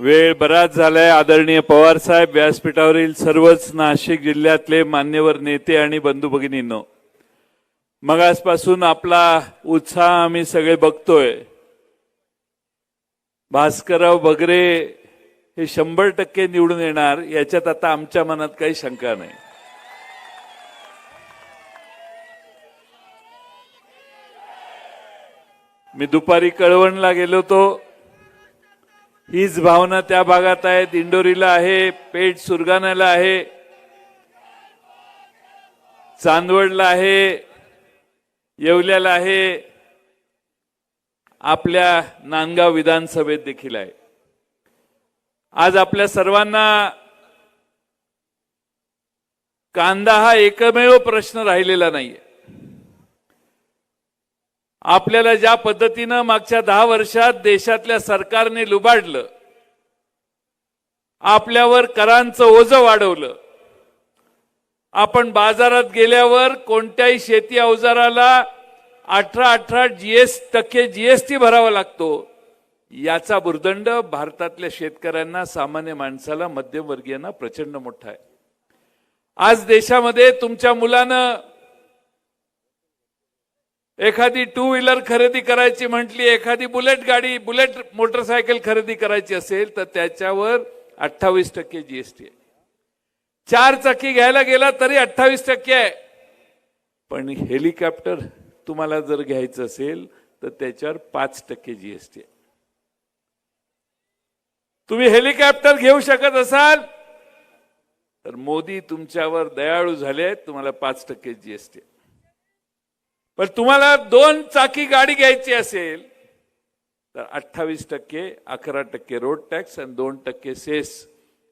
वेळ बराच झालाय. आदरणीय पवार साहेब व्यासपीठावरील सर्वच नाशिक जिल्ह्यातले मान्यवर नेते आणि बंधू भगिनींनो मगासपासून आपला उत्साह आम्ही सगळे बघतोय. भास्करराव बगरे हे शंभर टक्के निवडून येणार याच्यात आता आमच्या मनात काही शंका नाही. मी दुपारी कळवणला गेलो होतो. हीच भावना त्या भागात आहे. दिंडोरीला आहे पेठ सुरगाण्याला आहे. चांदवडला आहे येवल्याला आहे. आपल्या नांदगाव विधानसभेत देखील आहे. आज आपल्या सर्वांना कांदा हा एकमेव प्रश्न राहिलेला नाहीये. आपल्याला ज्या पद्धतीनं मागच्या दहा वर्षात देशातल्या सरकारने लुबाडलं आपल्यावर करांचं ओझं वाढवलं आपण बाजारात गेल्यावर कोणत्याही शेती अवजाराला अठरा अठरा जीएस टक्के जीएसटी भरावा लागतो. याचा भुर्दंड भारतातल्या शेतकऱ्यांना सामान्य माणसाला मध्यमवर्गीयांना प्रचंड मोठा आहे. आज देशामध्ये तुमच्या मुलानं एखादी टू व्हीलर खरेदी करायची म्हटली एखादी बुलेट गाडी बुलेट मोटरसायकल खरेदी करायची असेल तर त्याच्यावर अठ्ठावीस टक्के जीएसटी आहे. चार चाकी घ्यायला गेला तरी अठ्ठावीस टक्के आहे. पण हेलिकॉप्टर तुम्हाला जर घ्यायचं असेल तर त्याच्यावर पाच टक्के जीएसटी आहे. तुम्ही हेलिकॉप्टर घेऊ शकत असाल तर मोदी तुमच्यावर दयाळू झाले आहेत तुम्हाला पाच टक्के जीएसटी पण तुम्हाला दोन चाकी गाडी घ्यायची असेल तर अठ्ठावीस टक्के अकरा टक्के रोड टॅक्स आणि दोन टक्के सेस.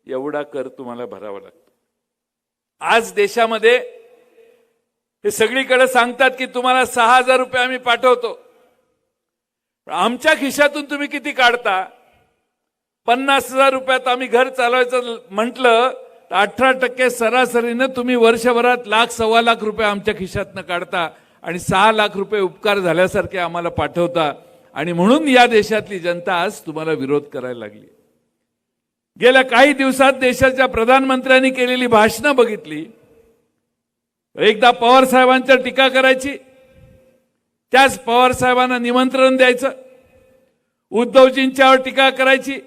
एवढा कर तुम्हाला भरावा लागतो. आज देशामध्ये हे सगळीकडे सांगतात की तुम्हाला सहा हजार रुपये आम्ही पाठवतो. आमच्या खिशातून तुम्ही किती काढता? पन्नास हजार रुपयात आम्ही घर चालवायचं म्हटलं तर अठरा टक्के सरासरीनं तुम्ही वर्षभरात लाख सव्वा लाख रुपये आमच्या खिशातनं काढता. आणि सहा लाख रुपये उपकार झाल्यासारखे आम्हाला पाठवता. आणि म्हणून या देशातली जनता आज तुम्हाला विरोध करायला लागली. गेल्या काही दिवसात देशाच्या प्रधानमंत्र्यांनी केलेली भाषणं बघितली. एकदा पवार साहेबांच्या टीका करायची. त्याच पवार साहेबांना निमंत्रण द्यायचं. उद्धवजींच्यावर टीका करायची.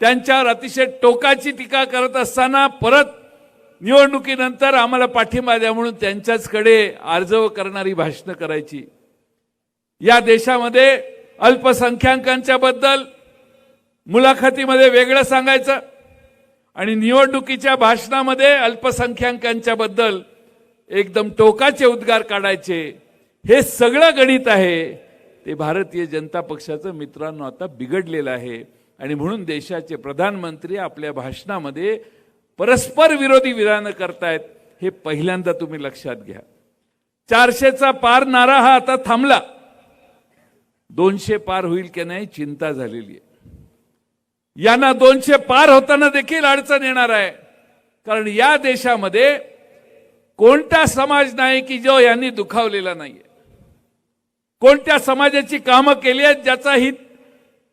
त्यांच्यावर अतिशय टोकाची टीका करत असताना परत निवडणुकीनंतर आम्हाला पाठिंबा द्या म्हणून त्यांच्याचकडे अर्जव करणारी भाषणं करायची. या देशामध्ये अल्पसंख्याकांच्या बद्दल मुलाखतीमध्ये वेगळं सांगायचं आणि निवडणुकीच्या भाषणामध्ये अल्पसंख्याकांच्या बद्दल एकदम टोकाचे उद्गार काढायचे. हे सगळं गणित आहे. ते भारतीय जनता पक्षाचं मित्रांनो आता बिघडलेलं आहे. आणि म्हणून देशाचे प्रधानमंत्री आपल्या भाषणामध्ये परस्पर विरोधी विधानं करतायत हे पहिल्यांदा तुम्ही लक्षात घ्या. चारशेचा पार नारा हा आता थांबला. दोनशे पार होईल की नाही चिंता झालेली आहे. यांना दोनशे पार होताना देखील अडचण येणार आहे. कारण या देशामध्ये कोणता समाज नाही की जो यांनी दुखावलेला नाहीये. कोणत्या समाजाची कामं केली आहेत ज्याचा हित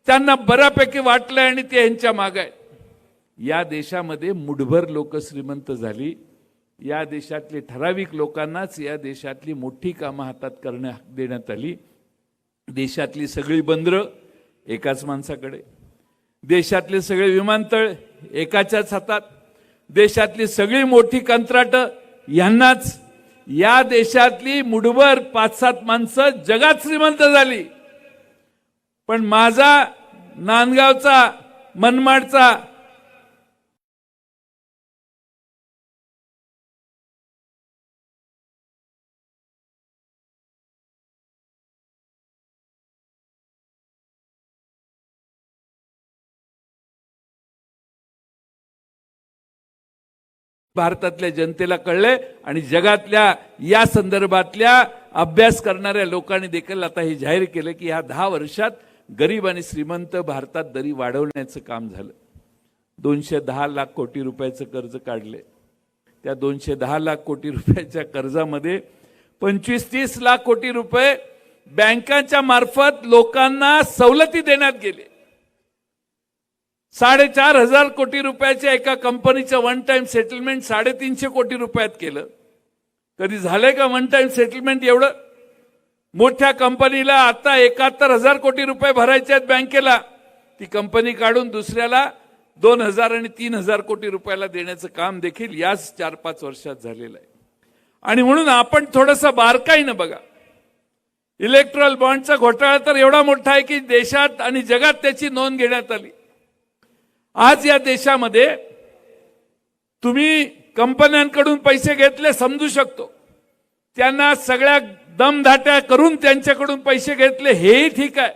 त्यांना बऱ्यापैकी वाटलंय आणि ते यांच्या माग आहे या देशामध्ये मुठभर लोक श्रीमंत झाली. या देशातले ठराविक लोकांनाच या देशातली मोठी कामं हातात करण्यात देण्यात आली. देशातली सगळी बंदरं एकाच माणसाकडे. देशातले सगळे विमानतळ एकाच्याच हातात. देशातली सगळी मोठी कंत्राटं यांनाच. या देशातली मुठभर पाच सात माणसं जगात श्रीमंत झाली. पण माझा नांदगावचा मनमाडचा भारतातल्या जनतेला कळलंय आणि जगातल्या या संदर्भातल्या अभ्यास करणाऱ्या लोकांनी देखील आता हे जाहीर केलं की ह्या दहा वर्षात गरीब आणि श्रीमंत भारतात दरी वाढवण्याचं काम झालं. दोनशे दहा लाख कोटी रुपयाचं कर्ज काढले. त्या दोनशे दहा लाख कोटी रुपयाच्या कर्जामध्ये पंचवीस तीस लाख कोटी रुपये बँकांच्या मार्फत लोकांना सवलती देण्यात गेले. साडेचार हजार कोटी रुपयाच्या एका कंपनीचं वन टाइम सेटलमेंट साडेतीनशे कोटी रुपयात केलं. कधी झालंय का वन टाइम सेटलमेंट एवढं? मोठ्या कंपनीला आता एकाहत्तर हजार कोटी रुपये भरायचे आहेत बँकेला. ती कंपनी काढून दुसऱ्याला दोन हजार आणि तीन हजार कोटी रुपयाला देण्याचं काम देखील याच चार पाच वर्षात झालेलं आहे. आणि म्हणून आपण थोडंसं बारकाईनं बघा. इलेक्ट्रॉल बॉन्डचा घोटाळा तर एवढा मोठा आहे की देशात आणि जगात त्याची नोंद घेण्यात आली. आज या देशामध्ये तुम्ही कंपन्यांकडून पैसे घेतले समजू शकतो. त्यांना सगळ्या दमधाट्या करून त्यांच्याकडून पैसे घेतले हेही ठीक आहे.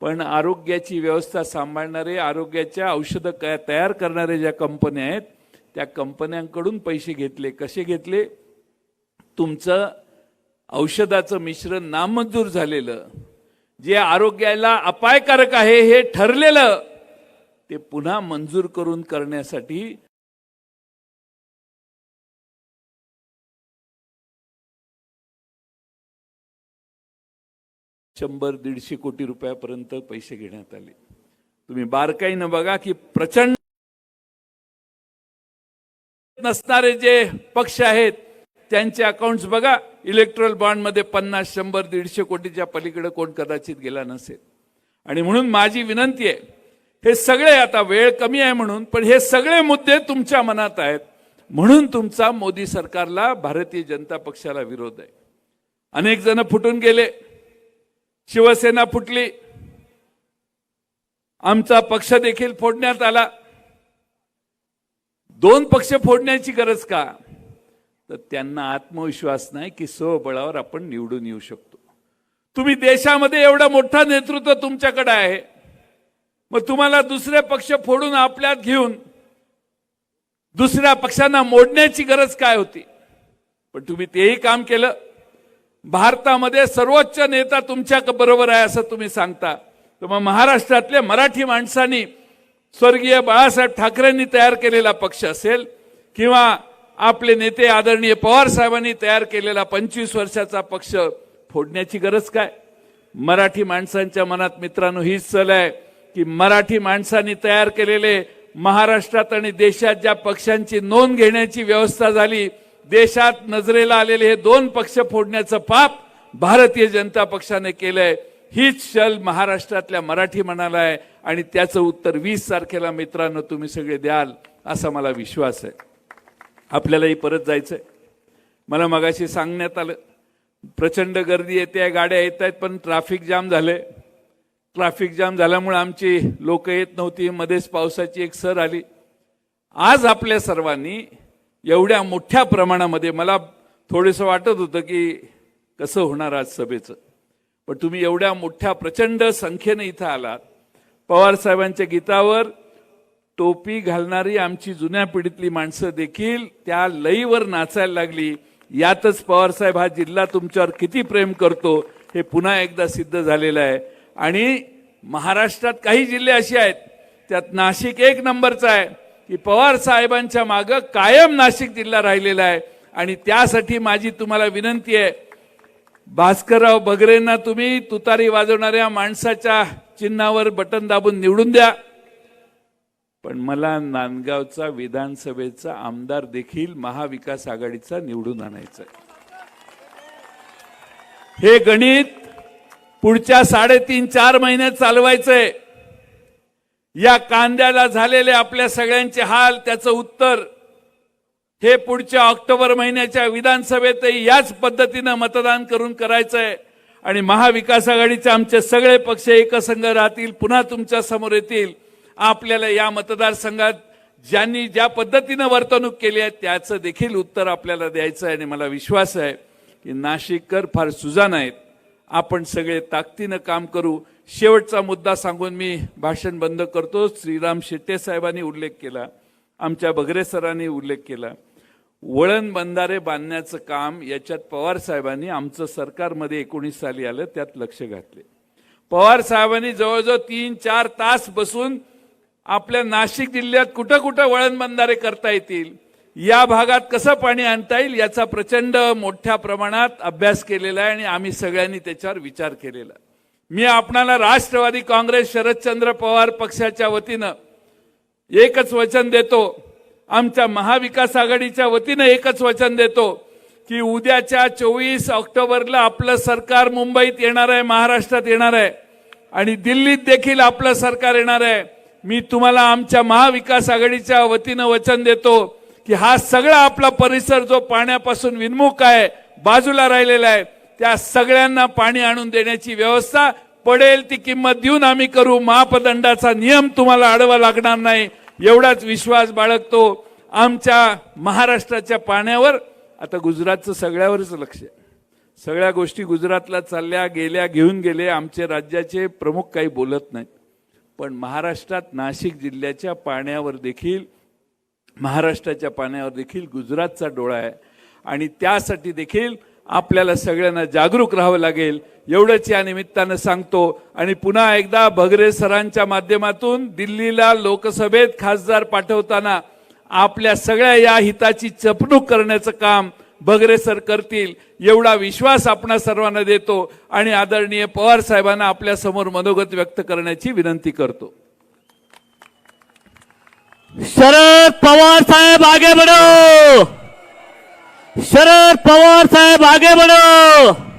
पण आरोग्याची व्यवस्था सांभाळणारे आरोग्याच्या औषधं तयार करणारे ज्या कंपन्या आहेत त्या कंपन्यांकडून पैसे घेतले. कसे घेतले? तुमचं औषधाचं मिश्रण नामंजूर झालेलं जे आरोग्याला अपायकारक आहे हे ठरलेलं ते पुन्हा मंजूर करून करण्यासाठी शंभर दीडशे कोटी रुपयापर्यंत पैसे घेण्यात आले. तुम्ही बारकाईनं बघा की प्रचंड नसणारे जे पक्ष आहेत त्यांचे अकाउंट्स बघा. इलेक्ट्रल बॉन्डमध्ये पन्नास शंभर दीडशे कोटीच्या पलीकडे कोण कदाचित गेला नसेल. आणि म्हणून माझी विनंती आहे हे सगळे आता वेळ कमी आहे म्हणून पण हे सगळे मुद्दे तुमच्या मनात आहेत. म्हणून तुमचा मोदी सरकारला भारतीय जनता पक्षाला विरोध आहे. अनेक जण फुटून गेले. शिवसेना फुटली. आमचा पक्ष देखील फोडण्यात आला. दोन पक्ष फोडण्याची गरज का? तर त्यांना आत्मविश्वास नाही की स्वबळावर आपण निवडून येऊ शकतो. तुम्ही देशामध्ये एवढं मोठं नेतृत्व तुमच्याकडे आहे. मग तुम्हाला दुसरे पक्ष फोडून आपल्यात घेऊन दुसऱ्या पक्षांना मोडण्याची गरज काय होती? पण तुम्ही तेही काम केलं. भारतामध्ये सर्वोच्च नेता तुमच्या बरोबर आहे असं तुम्ही सांगता. तर मग महाराष्ट्रातल्या मराठी माणसांनी स्वर्गीय बाळासाहेब ठाकरेंनी तयार केलेला पक्ष असेल किंवा आपले नेते आदरणीय पवार साहेबांनी तयार केलेला पंचवीस वर्षाचा पक्ष फोडण्याची गरज काय? मराठी माणसांच्या मनात मित्रांनो हीच सल आहे. की मराठी माणसांनी तयार केलेले महाराष्ट्रात आणि देशात ज्या पक्षांची नोंद घेण्याची व्यवस्था झाली देशात नजरेला आलेले हे दोन पक्ष फोडण्याचं पाप भारतीय जनता पक्षाने केलंय. हीच शल महाराष्ट्रातल्या मराठी मनाला आहे आणि त्याचं उत्तर वीस तारखेला मित्रांनो तुम्ही सगळे द्याल असा मला विश्वास आहे. आपल्यालाही परत जायचंय. मला मगाशी सांगण्यात आलं प्रचंड गर्दी येते गाड्या येत आहेत पण ट्रॅफिक जाम झाले ट्रॅफिक जाम झाल्यामुळे आमची लोक येत नव्हती. मध्येच पावसाची एक सर आली. आज आपल्या सर्वांनी एवढ्या मोठ्या प्रमाणामध्ये मला थोडंसं वाटत होतं की कसं होणार आज सभेचं. पण तुम्ही एवढ्या मोठ्या प्रचंड संख्येने इथं आलात. पवार साहेबांच्या गीतावर टोपी घालणारी आमची जुन्या पिढीतली माणसं देखील त्या लईवर नाचायला लागली. यातच पवार साहेब हा जिल्हा तुमच्यावर किती प्रेम करतो हे पुन्हा एकदा सिद्ध झालेलं आहे. आणि महाराष्ट्रात काही जिल्हे असे आहेत त्यात नाशिक एक नंबरचा आहे की पवार साहेबांच्या मागं कायम नाशिक जिल्हा राहिलेला आहे. आणि त्यासाठी माझी तुम्हाला विनंती आहे भास्करराव बगरेंना तुम्ही तुतारी वाजवणाऱ्या माणसाच्या चिन्हावर बटन दाबून निवडून द्या. पण मला नांदगावचा विधानसभेचा आमदार देखील महाविकास आघाडीचा निवडून आणायचा हे गणित पुढच्या साडेतीन चार महिन्यात चालवायचंय. या कांद्याला झालेले आपल्या सगळ्यांचे हाल त्याचं उत्तर हे पुढच्या ऑक्टोबर महिन्याच्या विधानसभेतही याच पद्धतीनं मतदान करून करायचंय. आणि महाविकास आघाडीचे आमचे सगळे पक्ष एकसंघ राहतील पुन्हा तुमच्यासमोर येतील. आपल्याला या मतदारसंघात ज्यांनी ज्या पद्धतीनं वर्तणूक केली आहे त्याचं देखील उत्तर आपल्याला द्यायचं आहे आणि मला विश्वास आहे की नाशिककर फार सुजाण आहेत. आपण सगळे ताकदीनं काम करू. शेवटचा मुद्दा सांगून मी भाषण बंद करतो. श्रीराम शेट्टे साहेबांनी उल्लेख केला. आमच्या बगरे सरांनी उल्लेख केला. वळण बंधारे बांधण्याचं काम याच्यात पवार साहेबांनी आमचं सरकारमध्ये एकोणीस साली आलं त्यात लक्ष घातले. पवार साहेबांनी जवळजवळ तीन चार तास बसून आपल्या नाशिक जिल्ह्यात कुठं कुठं वळण बंधारे करता येतील या भागात कसं पाणी आणता येईल याचा प्रचंड मोठ्या प्रमाणात अभ्यास केलेला आहे आणि आम्ही सगळ्यांनी त्याच्यावर विचार केलेला मी आपणाला राष्ट्रवादी काँग्रेस शरदचंद्र पवार पक्षाच्या वतीनं एकच वचन देतो. आमच्या महाविकास आघाडीच्या वतीनं एकच वचन देतो की उद्याच्या चोवीस ऑक्टोबरला आपलं सरकार मुंबईत येणार आहे महाराष्ट्रात येणार आहे आणि दिल्लीत देखील आपलं सरकार येणार आहे. मी तुम्हाला आमच्या महाविकास आघाडीच्या वतीनं वचन देतो. की हा सगळा आपला परिसर जो पाण्यापासून विन्मुख आहे बाजूला राहिलेला आहे त्या सगळ्यांना पाणी आणून देण्याची व्यवस्था पडेल ती किंमत देऊन आम्ही करू. मापदंडाचा नियम तुम्हाला आडवा लागणार नाही एवढाच विश्वास बाळगतो. आमच्या महाराष्ट्राच्या पाण्यावर आता गुजरातचं सगळ्यावरच लक्ष आहे. सगळ्या गोष्टी गुजरातला चालल्या गेल्या घेऊन गेले आमचे राज्याचे प्रमुख काही बोलत नाहीत. पण महाराष्ट्रात नाशिक जिल्ह्याच्या पाण्यावर देखील महाराष्ट्राच्या पाण्यावर देखील गुजरातचा डोळा आहे. आणि त्यासाठी देखील आपल्याला सगळ्यांना जागरूक राहावं लागेल. एवढंच या निमित्तानं सांगतो. आणि पुन्हा एकदा भगरे सरांच्या माध्यमातून दिल्लीला लोकसभेत खासदार पाठवताना आपल्या सगळ्या या हिताची चपणूक करण्याचं काम भगरे सर करतील एवढा विश्वास आपणा सर्वांना देतो. आणि आदरणीय पवार साहेबांना आपल्यासमोर मनोगत व्यक्त करण्याची विनंती करतो. शरद पवार साहेब आगे बढ़ो। शरद पवार साहेब आगे बढ़ो।